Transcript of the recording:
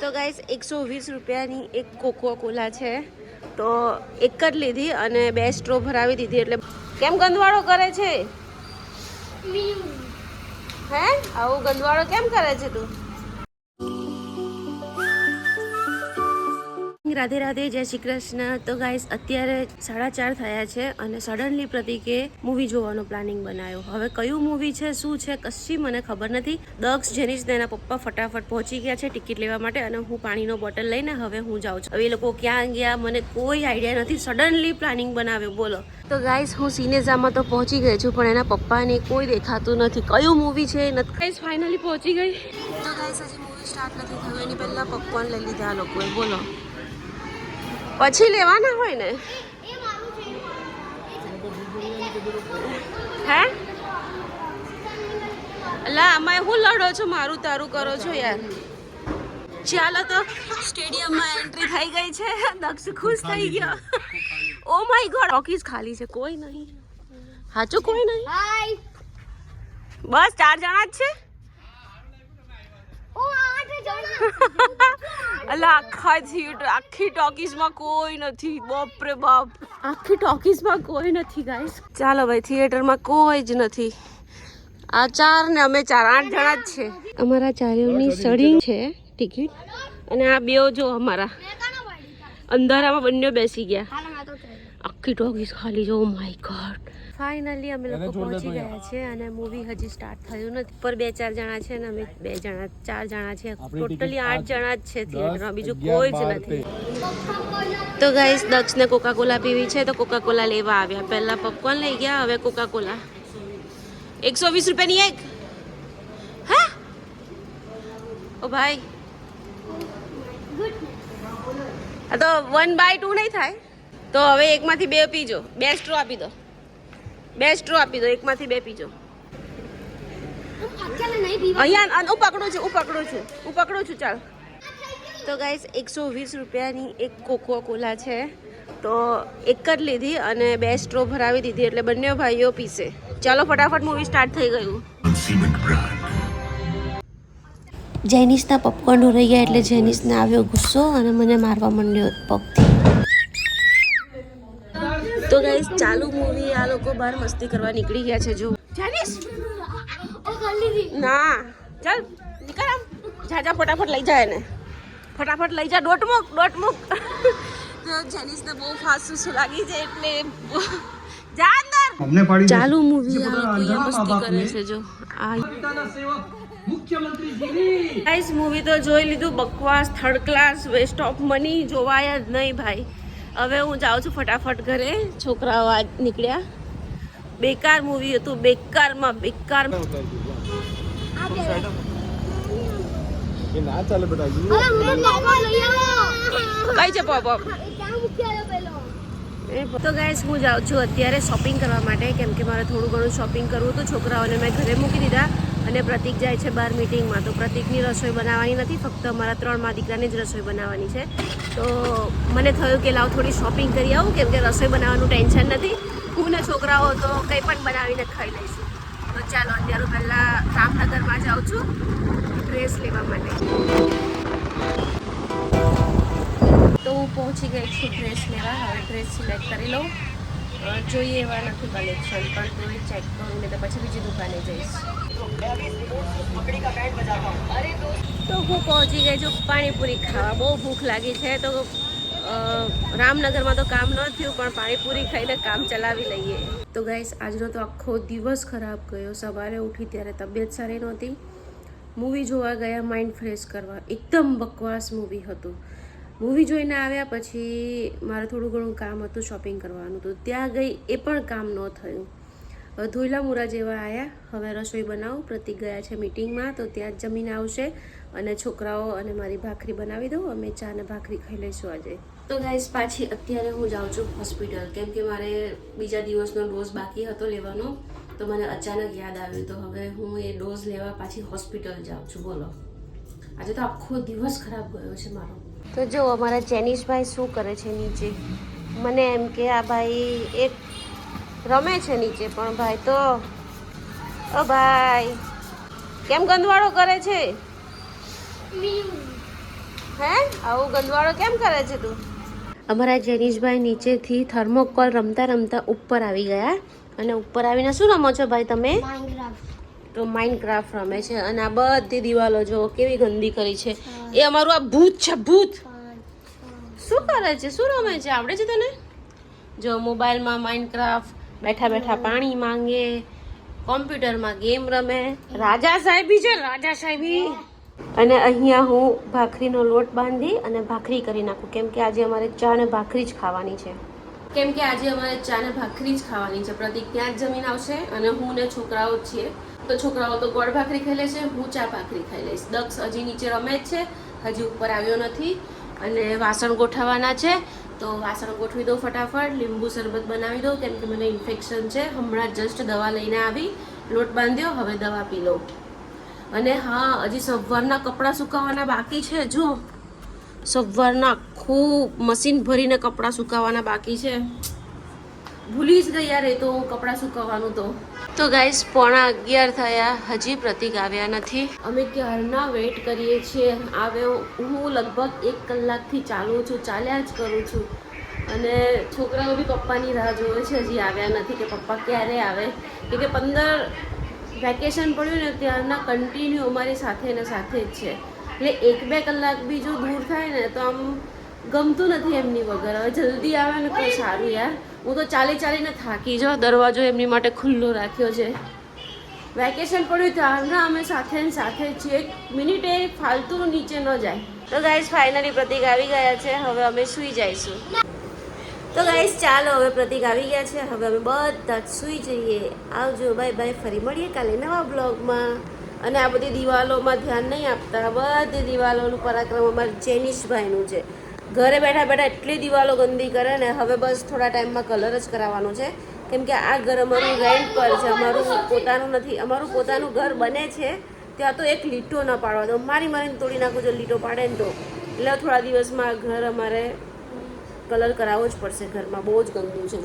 તો ગાઈસ એકસો વીસ રૂપિયાની એક કોકો કોલા છે. તો એક જ લીધી અને બે સ્ટ્રો ભરાવી દીધી એટલે કેમ ગંદવાળો કરે છે? હે? આવું ગંદવાળો કેમ કરે છે તું? રાધે રાધે જય શ્રી કૃષ્ણ. તો ગાઈસ અત્યારે સાડા ચાર થયા છે અને સડનલી પ્રતિકે મૂવી જોવાનો પ્લાનિંગ બનાવ્યો. હવે કયું મૂવી છે શું છે કશી મને ખબર નથી. દક્ષ જેની જ તેના પપ્પા ફટાફટ પહોંચી ગયા છે ટિકિટ લેવા માટે અને હું પાણીનો બોટલ લઈને હવે હું જાઉં છું. હવે એ લોકો ક્યાં ગયા મને કોઈ આઈડિયા નથી. સડનલી પ્લાનિંગ બનાવ્યો. બોલો. તો ગાઈસ હું સિનેઝામાં તો પહોંચી ગઈ છું પણ એના પપ્પાને કોઈ દેખાતું નથી. કયું મૂવી છે નથી ગાઈસ ફાઇનલી પહોંચી ગઈ. તો ગાઈસ હજી મૂવી સ્ટાર્ટ નથી થયું. એની પહેલાં પપ્પાને લઈ લીધા લોકોએ. બોલો. પછી લેવાના હોય ને? હે? અલા આમાં હું લડો છો? મારું તારું કરો છો યાર. ચાલો તો સ્ટેડિયમમાં એન્ટ્રી થઈ ગઈ છે. દક્ષ ખુશ થઈ ગયો. ઓ માય ગોડ ટોકીઝ ખાલી છે. કોઈ નહીં. સાચું કોઈ નહીં? બસ ચાર જણા જ છે? અલા આખા થિયેટર આખી ટોકીઝમાં કોઈ નથી. બાપ રે બાપ. આખી ટોકીઝમાં કોઈ નથી ગાઈસ ચાલો ભાઈ થિયેટરમાં કોઈ જ નથી. આ ચાર ને અમે ચાર આઠ જણા જ છે. અમારા ચારેવની સડી છે ટિકિટ. અને આ બેઓ જો અમારા. અંધારામાં બંને બેસી ગયા. હાલ મેં તો ચાલી આખી ટોકીઝ ખાલી જો માય ગોડ ફાઇનલી અમે લોકો પહોંચી ગયા છે અને મૂવી હજી સ્ટાર્ટ થયું નથી. પર બે ચાર જણા છે ને અમે બે જણા ચાર જણા છે ટોટલી આઠ જણા જ છે થિયેટરમાં બીજું કોઈ જ નથી. તો ગાઈસ દક્ષને કોકાકોલા પીવી છે તો કોકાકોલા લેવા આવ્યા. પહેલા પોપકોર્ન લઈ ગયા હવે કોકાકોલા એકસો વીસ રૂપિયાની એક? હા? ઓ ભાઈ. આ તો વન બાય ટુ નહીં થાય? તો હવે એકમાંથી બે પીજો. બે સ્ટ્રો આપી દો. બે સ્ટ્રો આપી દો. એકમાંથી બે પીજો. અહીંયા અન- હું પકડું છું હું પકડું છું. હું પકડું છું ચાલ. તો ગાઈસ એકસો વીસ રૂપિયાની એક કોકો કોલા છે. તો એક જ લીધી અને બે સ્ટ્રો ભરાવી દીધી એટલે બંને ભાઈઓ પીસે ચાલો ફટાફટ મૂવી સ્ટાર્ટ થઈ ગયું. જેનિસના પપકોર્ન રહી ગયા એટલે જેનિસને આવ્યો ગુસ્સો અને મને મારવા માંડ્યો પગથી. તો ગાઈસ ચાલુ મૂવી આ લોકો બહાર મસ્તી કરવા નીકળી ગયા છે જો. ના. ચાલ નીકળ આમ. જા ફટાફટ લઈ જાય એને. ફટાફટ લઈ જા ડોટ મૂક ડોટ મૂક. તો જેનિસને બહુ ફાસ્ટ સુસુ લાગી છે એટલે જા અંદર. અમને પાડી ચાલુ મૂવી આ લોકો મસ્તી કરે છે જો. આ મુખ્યમંત્રી ગાઈસ મૂવી તો જોઈ લીધું બકવાસ third class waste of money જોવાય જ નહીં ભાઈ. હવે હું જાઉં છું ફટાફટ ઘરે. છોકરાઓ આજ નીકળ્યા. બેકાર મૂવી હતું. બેકારમાં બેકાર કઈ તો ગાઈસ હું જાઉં છું અત્યારે શોપિંગ કરવા માટે કેમ કે મારે થોડું ઘણું શોપિંગ કરવું હતું. છોકરાઓને મેં ઘરે મૂકી દીધા. અને પ્રતિક જાય છે બહાર મિટિંગમાં તો પ્રતિકની રસોઈ બનાવવાની નથી, ફક્ત અમારા ત્રણ મા દીકરાની જ રસોઈ બનાવવાની છે. તો મને થયું કે લાવ થોડી શોપિંગ કરી આવું, કેમ કે રસોઈ બનાવવાનું ટેન્શન નથી. હું ને છોકરાઓ તો કંઈ પણ બનાવીને ખાઈ લઈશું. તો ચાલો અત્યારે પહેલાં રામનગરમાં જાઉં છું. ડ્રેસ લેવા માટે. તો હું પહોંચી ગઈ છું ડ્રેસ લેવા. હવે ડ્રેસ સિલેક્ટ કરી લઉં. જોઈએ એવા નથી કલેક્શન પણ તો ચેક કરું ને તો પછી બીજી દુકાને જઈશ. તો હું પહોંચી ગઈ છું પાણીપુરી ખાવા. બહુ ભૂખ લાગી છે. તો રામનગરમાં તો કામ ન થયું, પણ પાણીપુરી ખાઈને કામ ચલાવી લઈએ. તો ગાઈસ આજનો તો આખો દિવસ ખરાબ ગયો. સવારે ઉઠી ત્યારે તબિયત સારી નહોતી. મૂવી જોવા ગયા માઇન્ડ ફ્રેશ કરવા. એકદમ બકવાસ મૂવી હતું. મૂવી જોઈને આવ્યા પછી મારે થોડું ઘણું કામ હતું શોપિંગ કરવાનું હતું. ત્યાં ગઈ એ પણ કામ ન થયું. ધોઈલા મુરા જેવા આવ્યા હવે રસોઈ બનાવું. પ્રતિક ગયા છે મિટિંગમાં તો ત્યાં જ જમીને આવશે અને છોકરાઓ અને મારી ભાખરી બનાવી દઉં. અમે ચા ને ભાખરી ખાઈ લઈશું આજે. તો ગાઈસ પાછી અત્યારે હું જાઉં છું હોસ્પિટલ કેમ કે મારે બીજા દિવસનો ડોઝ બાકી હતો લેવાનો, તો મને અચાનક યાદ આવ્યું. તો હવે હું એ ડોઝ લેવા પાછી હોસ્પિટલ જાઉં છું. બોલો. આજે તો આખો દિવસ ખરાબ ગયો છે મારો. તો જો અમારા ચેનીશભાઈ શું કરે છે નીચે? મને એમ કે આ ભાઈ એક રમે છે નીચે પણ ભાઈ તો, ઓ ભાઈ, કેમ ગંદવાળો કરે છે? હે? આવું ગંદવાળો કેમ કરે છે તું? અમારા જેનીશભાઈ નીચેથી થર્મોકોલ રમતા રમતા ઉપર આવી ગયા. અને ઉપર આવીને શું રમો છો ભાઈ તમે? માઇનક્રાફ્ટ તો માઇન્ડ ક્રાફ્ટ રમે છે અને આ બધી દિવાલો જો કેવી ગંદી કરી છે. એ અમારું આ ભૂત છે, ભૂત. શું કરે છે? શું રમે છે? આવડે છે તને? જો મોબાઈલમાં માઇન્ડ ક્રાફ્ટ બેઠા બેઠા પાણી માંગે, કોમ્પ્યુટરમાં ગેમ રમે. રાજા સાહેબી છે, રાજા સાહેબી. અને અહીંયા હું ભાખરીનો લોટ બાંધી અને ભાખરી કરી નાખું, કેમ કે આજે અમારે ચા ને ભાખરી જ ખાવાની છે. કેમ કે આજે અમારે ચા ને ભાખરી જ ખાવાની છે. પ્રતિક ત્યાં જ જમીન આવશે અને હું ને છોકરાઓ છીએ. તો છોકરાઓ તો ગોળ ભાખરી ખાઈ લે છે, હું ચા ભાખરી ખાઈ લઈશ. દક્ષ હજી નીચે રમે જ છે, હજી ઉપર આવ્યો નથી. અને વાસણ ગોઠવવાના છે, તો વાસણ ગોઠવી દો ફટાફટ, લીંબુ શરબત બનાવી દો કેમ કે મને ઇન્ફેક્શન છે. હમણાં જસ્ટ દવા લઈને આવી, લોટ બાંધ્યો, હવે દવા પી લઉં. અને હા, હજી સવારના કપડાં સુકાવવાના બાકી છે, જો. સવારના ખૂબ મશીન ભરીને કપડાં સુકાવવાના બાકી છે. ભૂલી જ ગયા રે તો હું કપડાં સુકવવાનું તો. તો ગાઈસ પોણા અગિયાર થયા. હજી પ્રતિક આવ્યા નથી. અમે ક્યારના વેઇટ કરીએ છીએ? આવ્યો હું લગભગ એક કલાકથી ચાલું છું ચાલ્યા જ કરું છું. અને છોકરાઓ બી પપ્પાની રાહ જોવે છે હજી આવ્યા નથી કે પપ્પા ક્યારે આવે? કે કે પંદર વેકેશન પડ્યું ને ત્યારના કન્ટિન્યુ અમારી સાથે ને સાથે જ છે. એટલે એક બે કલાક બી જો દૂર થાય ને તો આમ ગમતું નથી એમની વગર. હવે જલ્દી આવે ને તો સારું યાર. હું તો ચાલી ચાલીને થાકી જાઉં. દરવાજો એમની માટે ખુલ્લો રાખ્યો છે. વેકેશન પડ્યું ત્યારના અમે સાથે ને સાથે છીએ. મિનિટે ફાલતુ નીચે ન જાય. તો ગાઈસ ફાઇનલી પ્રતિક આવી ગયા છે. હવે અમે સૂઈ જઈશું. તો ગાઈસ ચાલો હવે પ્રતિક આવી ગયા છે. હવે અમે બધા જ સૂઈ જઈએ. આવજો બાય બાય ફરી મળીએ કાલે નવા બ્લોગમાં અને આ બધી દિવાલોમાં ધ્યાન નહીં આપતા. બધી દિવાલોનું પરાક્રમ અમારા જેનિશભાઈનું છે. ઘરે બેઠા બેઠા એટલી દિવાલો ગંદી કરે ને હવે બસ થોડા ટાઈમમાં કલર જ કરાવવાનો છે. કેમ કે આ ઘર અમારું રેન્ટ પર છે, અમારું પોતાનું નથી, અમારું પોતાનું ઘર બને છે, ત્યાં તો એક લીટો ન પાડવા દો મારી મારીને તોડી નાખું જો લીટો પાડે ને તો. એટલે થોડા દિવસમાં ઘર અમારે કલર કરાવવો જ પડશે, ઘરમાં બહુ જ ગંદુ છે.